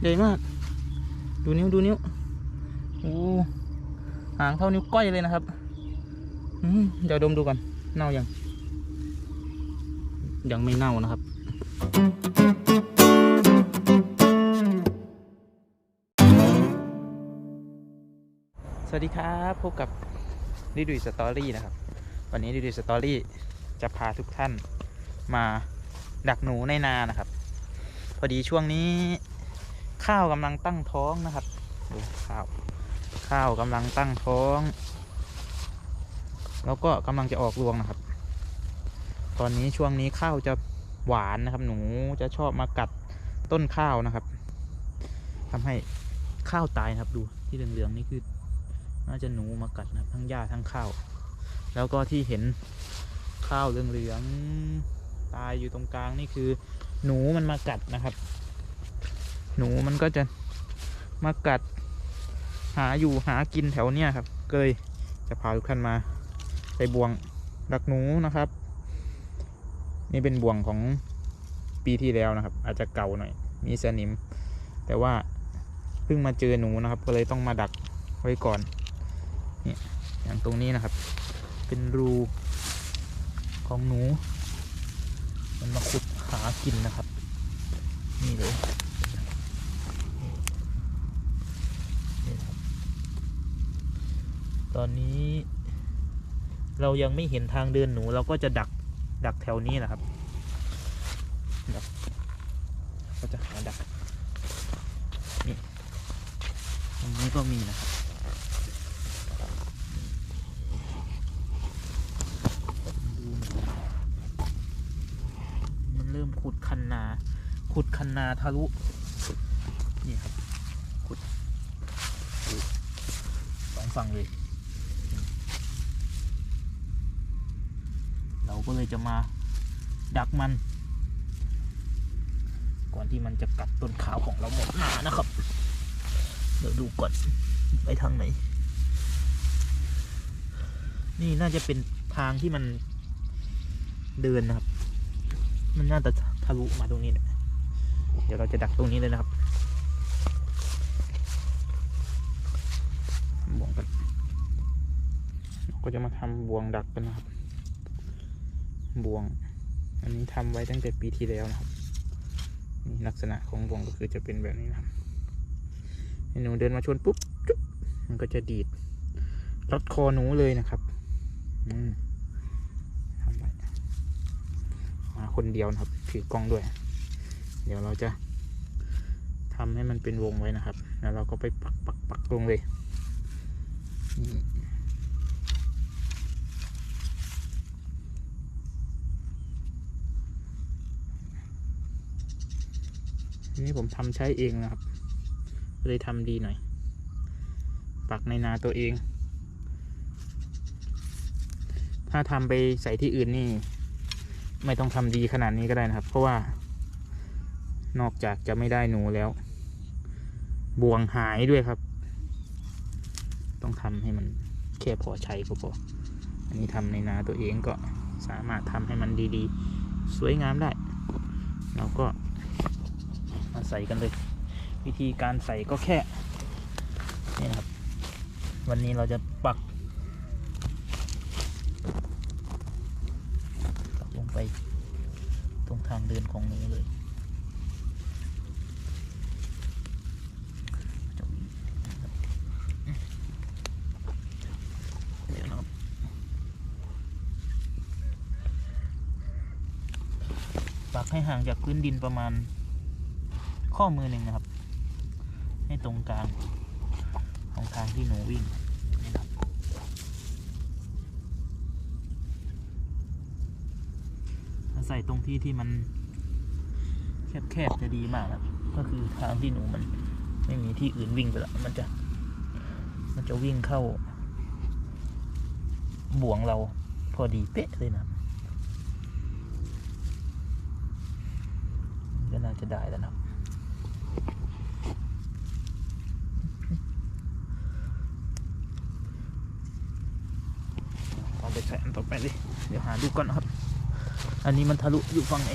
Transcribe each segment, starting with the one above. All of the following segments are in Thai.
ใหญ่มาก ดูนิ้วดูนิ้วโอ้หางเท่านิ้วก้อยเลยนะครับอืมเดี๋ยวดมดูก่อนเน่ายังยังไม่เน่านะครับ สวัสดีครับพบกับดิดุยสตอรี่นะครับ วันนี้ดิดุยสตอรี่จะพาทุกท่านมาดักหนูในนานะครับ พอดีช่วงนี้ข้าวกำลังตั้งท้องนะครับดูข้าว ข้าวกำลังตั้งท้อง แล้วก็กำลังจะออกรวงนะครับ ตอนนี้ช่วงนี้ข้าวจะหวานนะครับ หนูจะชอบมากัดต้นข้าวนะครับทำให้ข้าวตายนะครับดูที่เหลืองๆนี่คือ น่าจะหนูมากัดนะทั้งหญ้าทั้งข้าว แล้วก็ที่เห็นข้าวเหลืองๆตายอยู่ตรงกลางนี่คือ หนูมันมากัดนะครับ หนูมันก็จะมากัด หาอยู่หากินแถวเนี้ยครับก็เลยจะพาทุกท่านมาไปบ่วงดักหนูนะครับ นี่เป็นบ่วงของปีที่แล้วนะครับ อาจจะเก่าหน่อย มีสนิม แต่ว่าเพิ่งมาเจอหนูนะครับ ก็เลยต้องมาดักไว้ก่อนนี่อย่างตรงนี้นะครับ เป็นรูของหนู มันมาขุดากินนะครับ นี่เลยนี่ครับ ตอนนี้ เรายังไม่เห็นทางเดินหนู เราก็จะดักดักแถวนี้แหละครับดักก็จะหาดักนี่ตรงนี้ก็มีนะครับ ดูมันเริ่มขุดคันนา ขุดคันนาทะลุนี่ครับขุดสองฝั่งเลย เราก็เลยจะมาดักมัน ก่อนที่มันจะกัดต้นขาวของเราหมดหนานะครับ เดี๋ยวดูก่อนไปทางไหน นี่น่าจะเป็นทางที่มันเดินนะครับ มันน่าจะทะลุมาตรงนี้แหละเดี๋ยวเราจะดักตรงนี้เลยนะครับบวงกันก็จะมาทำบวงดักกันนะครับ บวง อันนี้ทำไว้ตั้งแต่ปีที่แล้วนะครับนี่ลักษณะของบวงก็คือจะเป็นแบบนี้นะครับหหนูเดินมาชนปุ๊บจุ๊บมันก็จะดีดรัดคอหนูเลยนะครับ อืมทำไว้มา คนเดียวนะครับ ถือกล้องด้วย เดี๋ยวเราจะทำให้มันเป็นวงไว้นะครับ แล้วเราก็ไปปักปักปักลงเลย นี่อันนี่ผมทำใช้เองนะครับ เลยทำดีหน่อย ปักในนาตัวเอง ถ้าทำไปใส่ที่อื่นนี่ ไม่ต้องทำดีขนาดนี้ก็ได้นะครับ เพราะว่านอกจากจะไม่ได้หนูแล้วบวงหายด้วยครับ ต้องทำให้มันแค่พอใช้ก็พออันนี้ทำในนาตัวเองก็สามารถทำให้มันดีๆ สวยงามได้ เราก็มาใส่กันเลย วิธีการใส่ก็แค่นี่นะครับ วันนี้เราจะปักปักลง ไปตรงทางเดินของหนูเลยเดี๋ยวนะครับปักให้ห่างจากพื้นดินประมาณ ข้อมือหนึ่งนะครับ ให้ตรงกลางของทางที่หนูวิ่งนะครับถ้าใส่ตรงที่ที่มันแคบๆจะดีมากครับ ก็คือทางที่หนูมัน ไม่มีที่อื่นวิ่งไปล้วมันจะ มันจะวิ่งเข้า บ่วงเราพอดีเป๊ะเลยนะก็น่าจะได้แล้วนะเอาไปใส่อันต่อไปเลยเดี๋ยวหาดูก่อนนะครับ อันนี้มันทะลุอยู่ฝั่งไหน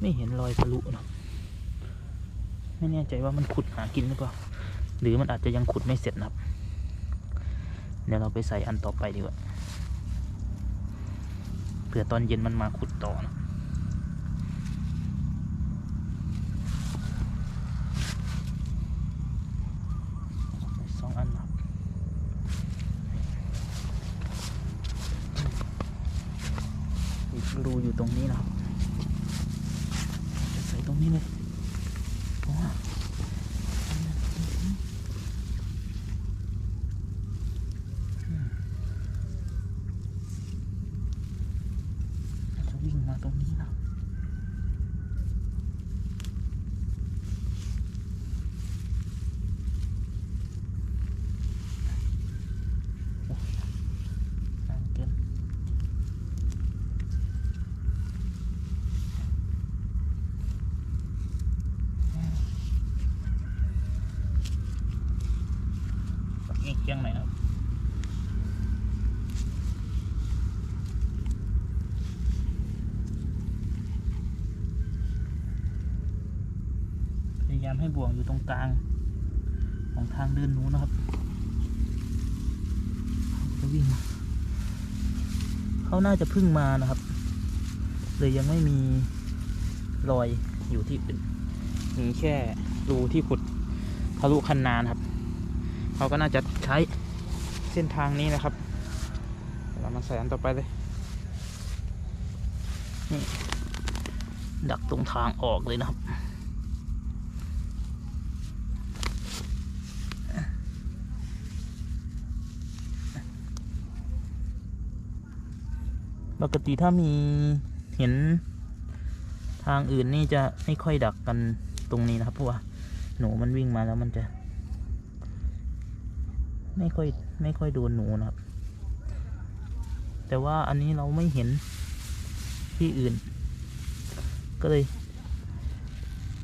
ไม่เห็นรอยทะลุนะไม่แน่ใจว่ามันขุดหากินหรือเปล่า หรือมันอาจจะยังขุดไม่เสร็จนะเดี๋ยวเราไปใส่อันต่อไปดีกว่าเผื่อตอนเย็นมันมาขุดต่อนะ ตรงนี้นะครับจะใส่ตรงนี้เลยจะวิ่งมาตรงนี้นะ นานเกินอีกยังไหนครับ พยายามให้ บ่วงอยู่ตรงกลางของทางเดินนู้นนะครับจะวิ่งเขาน่าจะพึ่งมานะครับ เลยยังไม่มีรอยอยู่ที่อื่นมีแค่รูที่ขุดทะลุคันนานครับ เขาก็น่าจะใช้เส้นทางนี้นะครับ เรามาใส่อันต่อไปเลย นี่ ดักตรงทางออกเลยนะครับ ปกติถ้ามีเห็นทางอื่นนี่จะไม่ค่อยดักกันตรงนี้นะครับเพราะว่าหนูมันวิ่งมาแล้วมันจะ ไม่ค่อยไม่ค่อยโดนหนูนะครับ แต่ว่าอันนี้เราไม่เห็นที่อื่น ก็เลย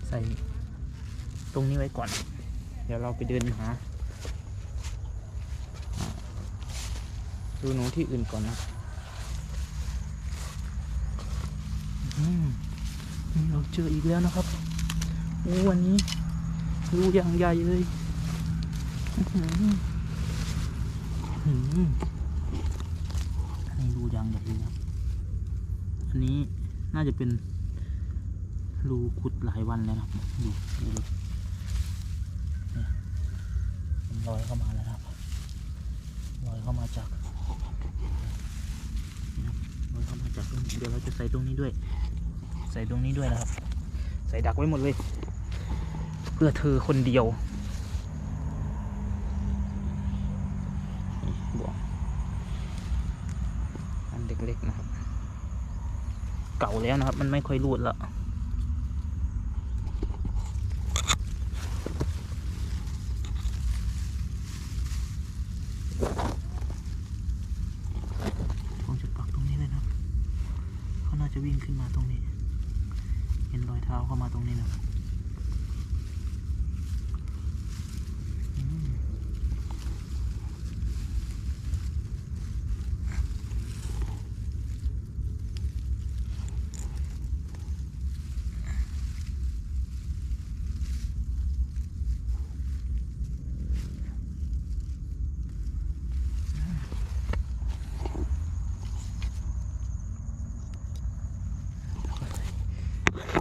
ใส่ตรงนี้ไว้ก่อน เดี๋ยวเราไปเดินหาอ่าดูหนูที่อื่นก่อนนะ อืมนี่ เราเจออีกแล้วนะครับโอ้วันนี้รูอย่างใหญ่เลยอันนี้รูอย่างใหญ่เลยนะครับอันนี้น่าจะเป็นรูขุดหลายวันแล้วนะครับดูดูลอยเข้ามาแล้วครับลอยเข้ามาจากลอยเข้ามาจากตรงนี้เดี๋ยวเราจะใส่ตรงนี้ด้วย ใส่ตรงนี้ด้วยนะครับ ใส่ดักไว้หมดเลย เพื่อเธอคนเดียวบ่วงอันเล็กๆนะครับ เก่าแล้วนะครับ มันไม่ค่อยรูดแล้วผมจะปักตรงนี้เลยนะครับ เขาน่าจะวิ่งขึ้นมาตรงนี้ เห็นรอยเท้าเข้ามา ตรงนี้นะอืม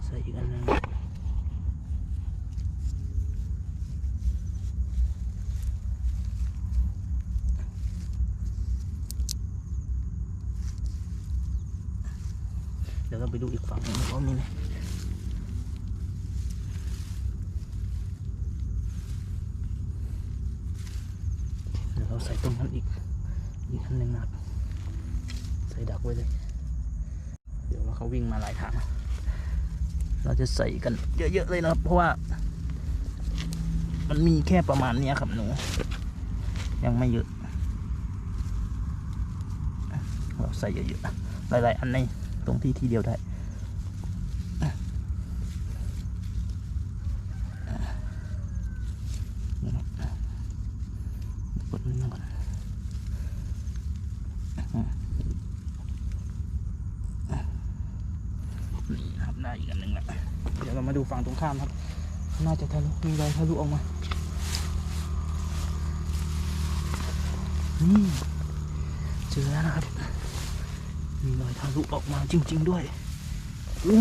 ใส่อีกอันหนึงเดี๋ยวเรา ไปดูอีกฝั่งหนึงว่ามีไหมเดี๋ยวเราใส่ตรงนั้นอีกอีกหนึ่งนะครับใส่ดักไว้เลย เดี๋ยวว่าเขาวิ่งมาหลายทางเราจะใส่กันเยอะๆเลยนะเพราะว่า มันมีแค่ประมาณนี้ครับหนู ยังไม่เยอะ เราใส่เยอะๆหลายๆอันใน ตรงที่ที่เดียวได้นี่ครับกดนี่ก่อนนี่นะครับได้อีกอันหนึ่งแล้วเรามาดูฝั่งตรงข้ามครับ น่าจะทะลุมีรอยทะลุออกมานี่เจอแล้วนะครับ มีรอยทะลุออกมาจริง ๆ ด้วยอู้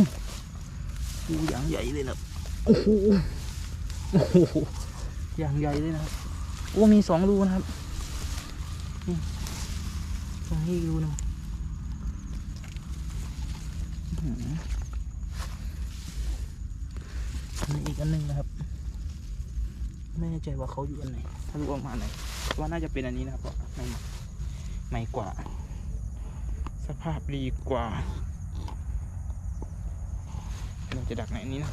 หูอย่างใหญ่เลยนะโอ้โหโอ้โหอย่างใหญ่เลยนะครับโอ้มีสองรูนะครับนี่ตรงนี้รูนึงอื้อหืออันนี้อีกอันหนึงนะครับ ไม่แน่ใจว่าเขาอยู่อันไหนทะลุออกมาไหนว่าน่าจะเป็นอันนี้นะครับเพราะไม่ใหม่กว่า สภาพดีกว่า เราจะดักไหนนี้นะ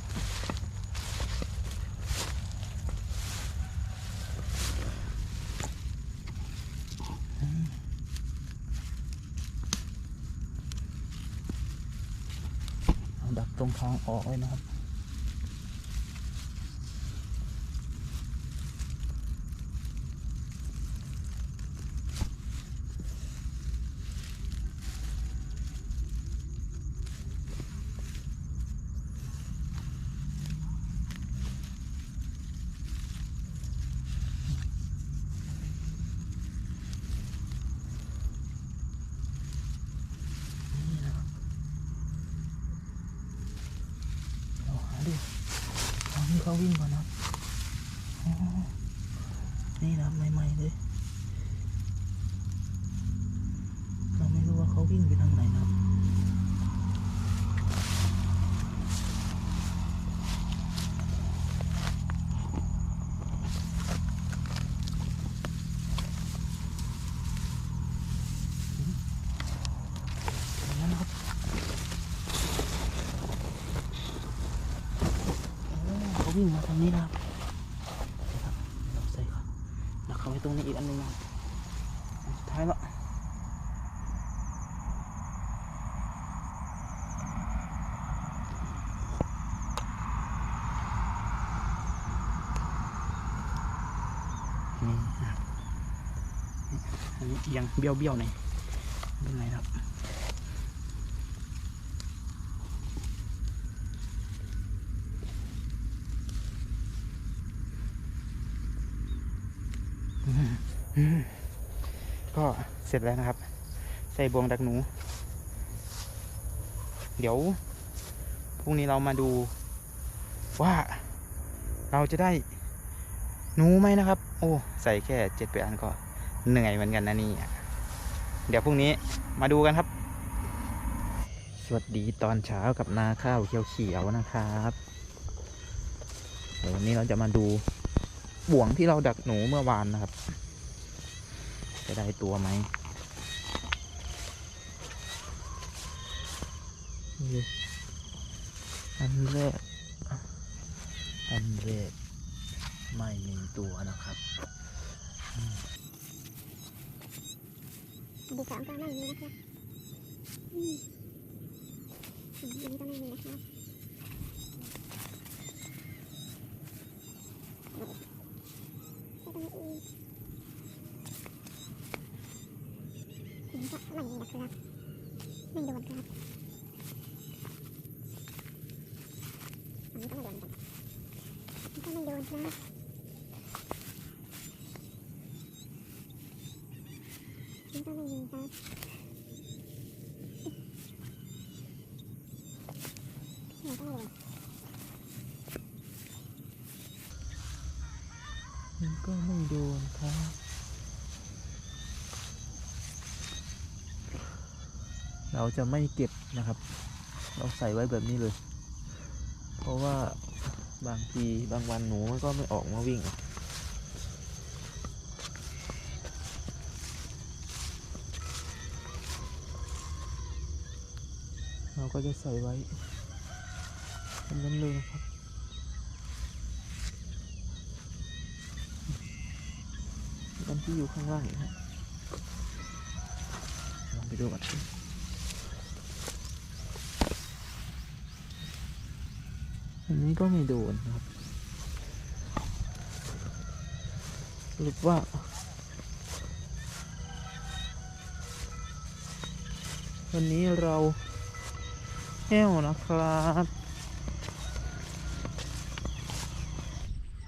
เอาดักตรงทางออกเลยนะครับ นี่นะครับเราหาดูตอนที่ เขาวิ่งก่อนนะนี่นะใหม่ๆเลย เราไม่รู้ว่าเขาวิ่งไปทางไหนนะครับ อย่างนั้นนะครับโอ้เขา วิ่งมาทางนี้นะครับครับเราใส่เขาดักเขาไว้ตรงนี้อีกอันหนึ่งนะสุดท้ายละนี่นะอันนี้เอียงเบี้ยวๆหน่อยไม่เป็นไรครับ ก็เส ร็จแล้วนะครับ ใส่บวงดักหนู เดี๋ยวพรุ่งนี้เรามาดูว่าเราจะได้หนูไหมนะครับ โอ้ใส่แค่เจ็ดแปดอันก็เหนื่อยเหมือนกันนะนี่เดี๋ยวพรุ่งนี้มาดูกันครับ สวัสดีตอนเช้ากับนาข้าวเขียวๆนะครับเดี๋ยววันนี้เราจะมาดูบ่วงที่เราดักหนูเมื่อวานนะครับ จะได้ตัวไหม อันแรก อันแรกไม่มีตัวนะครับอันที่สองก็ไม่มีนะครับอันนี้ก็ไม่มีนะครับแล้วก็มีอีกอันนี้ก็ไม่มีนะครับไม่โดนครับอันนี้ก็ไม่โดนครับอันนี้ก็ไม่โดนครับ อันนี้ก็ไม่มีครับไม่ต้องเลยมันก็ไม่โดนครับเราจะไม่เก็บนะครับ เราใส่ไว้แบบนี้เลย เพราะว่าบางทีบางวันหนูมันก็ไม่ออกมาวิ่ง เรา ก็จะใส่ไว้แบบนั้นเลยนะครับอันที่อยู่ข้างล่างนะฮะลองไปดูกันสิอันนี้ก็ไม่โดนครับสรุปว่าวันนี้เรา แห้วนะครับ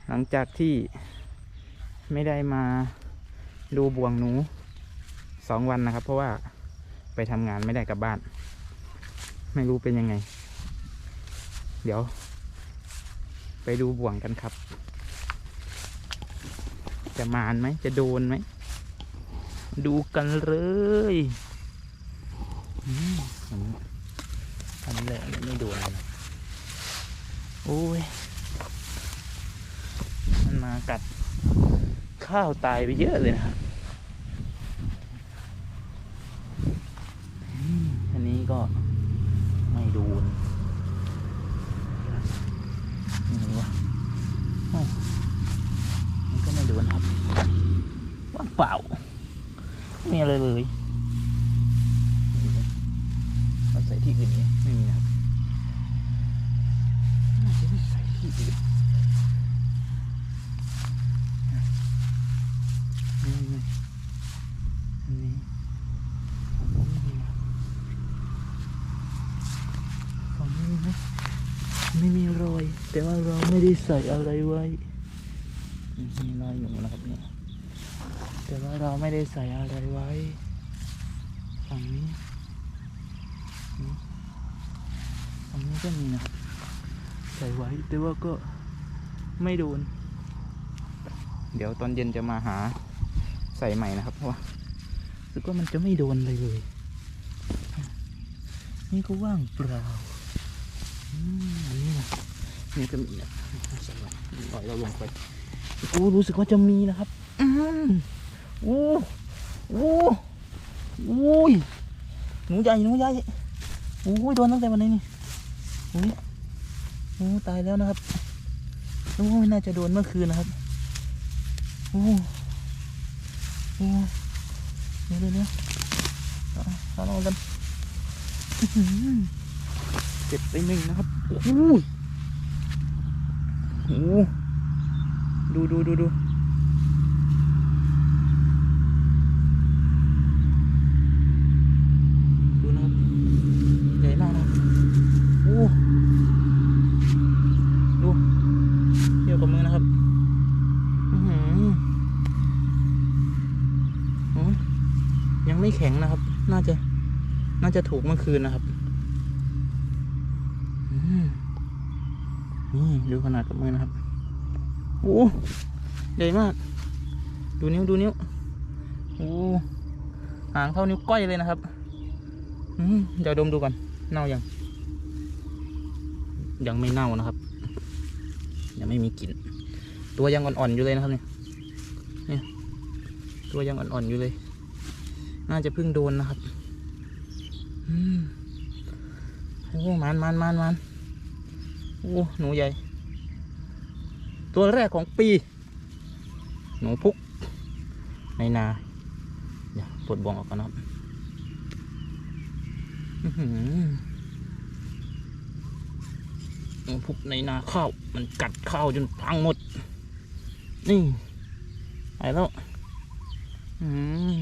หลังจากที่ไม่ได้มาดูบ่วงหนูสองวันนะครับ เพราะว่าไปทำงานไม่ได้กลับบ้าน ไม่รู้เป็นยังไง เดี๋ยว ไปดูบ่วงกันครับ จะมานไหมจะโดนไหม ดูกันเลย อืม อันนี้แหละไม่โดนเลยนะโอ้ย มันมากัด ข้าวตายไปเยอะเลยนะครับอันนี้ก็ไม่โดนนี่วะมันก็ไม่โดนครับว่างเปล่าไม่มีอะไรเลยเรา ใส่ที่อื่นเนี่ยไม่มีนะครับน่าจะไม่ใส่ที่อื่นไงอันนี้ไม่มีนะฝั่งนี้นะไม่มีรอย แต่ว่าเราไม่ได้ใส่อะไรไว้นี่มีรอยหนูนะครับเนี่ยแต่ว่าเราไม่ได้ใส่อะไรไว้ฝั่งนี้ อืมฝั่งนี้ก็มีนะครับใส่ไว้แต่ว่าก็ไม่โดน เดี๋ยวตอนเย็นจะมาหาใส่ใหม่นะครับเพราะว่ารู้สึกว่ามันจะไม่โดนเลยเลย นี่ก็ว่างเปล่าอืมอันนี้นะนี่ก็มีนะใส่ไว้ปล่อยเราลงไปโอ้รู้สึกว่าจะมีนะครับอืมโอ้โอ้โอ้ยหนูใหญ่หนูใหญ่โอ้ยโดนตั้งแต่วันไหนนี่โอ้ยโอ้ตายแล้วนะครับโอ้ยน่าจะโดนเมื่อคืนนะครับโอ้โอ้เดี๋ยวเดี๋ยวเดี๋ยวเอาเอาเอากันอื้อหือเจ็บไปหนึ่งนะครับโอ้โหโอ้โหดูดูดูดูดูนะครับ ใหญ่มากนะครับโอ้ดูเทียบกับมือนะครับ อื้อหือโอ้ยยังไม่แข็งนะครับ น่าจะ น่าจะถูกเมื่อ คืนนะครับนี่ดูขนาดกับมือนะครับ โอ้ใหญ่มาก ดูนิ้วดูนิ้ว โอ้หางเท่านิ้วก้อยเลยนะครับอืมเดี๋ยวดมดูก่อน เน่ายัง ยังไม่เน่านะครับ ยังไม่มีกลิ่น ตัวยังอ่อนๆอยู่เลยนะครับเนี่ยเนี่ย ตัวยังอ่อนๆอยู่เลย น่าจะเพิ่งโดนนะครับ โอ้มันมันมันมันโอ้หนูใหญ่ ตัวแรกของปี หนูพุก ในนาเดี๋ยวปลดบ่วงออกก่อนนะครับอื้อหือหนูพุกในนาข้าว มันกัดข้าวจนพังหมด นี่ไปแล้ว อืม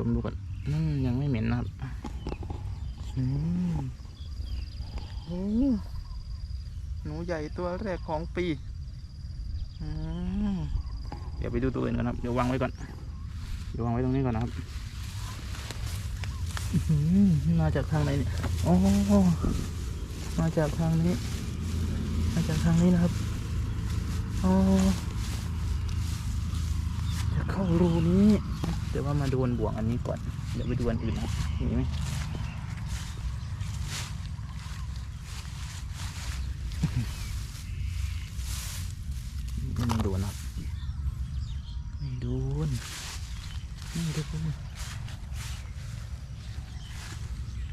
ดมดูก่อนอืมยังไม่เหม็นนะครับอืมโอ้หนูใหญ่ตัวแรกของปีอืมเดี๋ยวไปดูตัวอื่นก่อนครับ เดี๋ยววางไว้ก่อน เดี๋ยววางไว้ตรงนี้ก่อนนะครับมาจากทางไหนเนี่ยโอ้มาจากทางนี้ มาจากทางนี้นะครับอ๋อจะเข้ารูนี้ เดี๋ยวว่ามาดูอันบ่วงอันนี้ก่อน เดี๋ยวไปดูอันอื่นนะครับมีไหมไม่โดนครับไม่โดนไม่โดน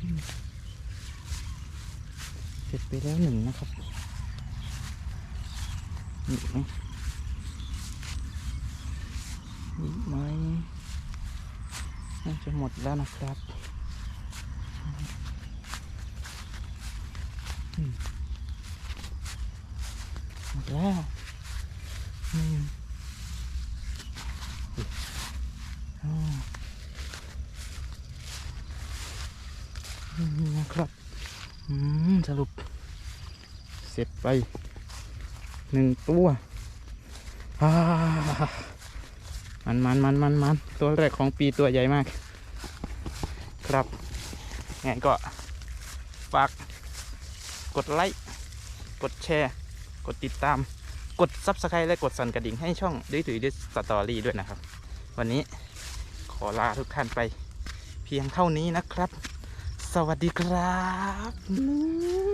อืมเสร็จไปแล้วหนึ่งนะครับมีอีกไหมน่าจะ หมดแล้วนะครับหมดแล้วอืมอ๋ออืมนะครับอืมสรุป เสร็จไปหนึ่งตัวอ่ามันมันมันมันมันตัวแรกของปีตัวใหญ่มาก ครับงั้นก็ฝากกดไลค์ กดแชร์ กดติดตาม กด Subscribe และกดสั่นกระดิ่งให้ช่องดุยดุยดิสตอรี่ด้วยนะครับ วันนี้ขอลาทุกท่านไป เพียงเท่านี้นะครับ สวัสดีครับ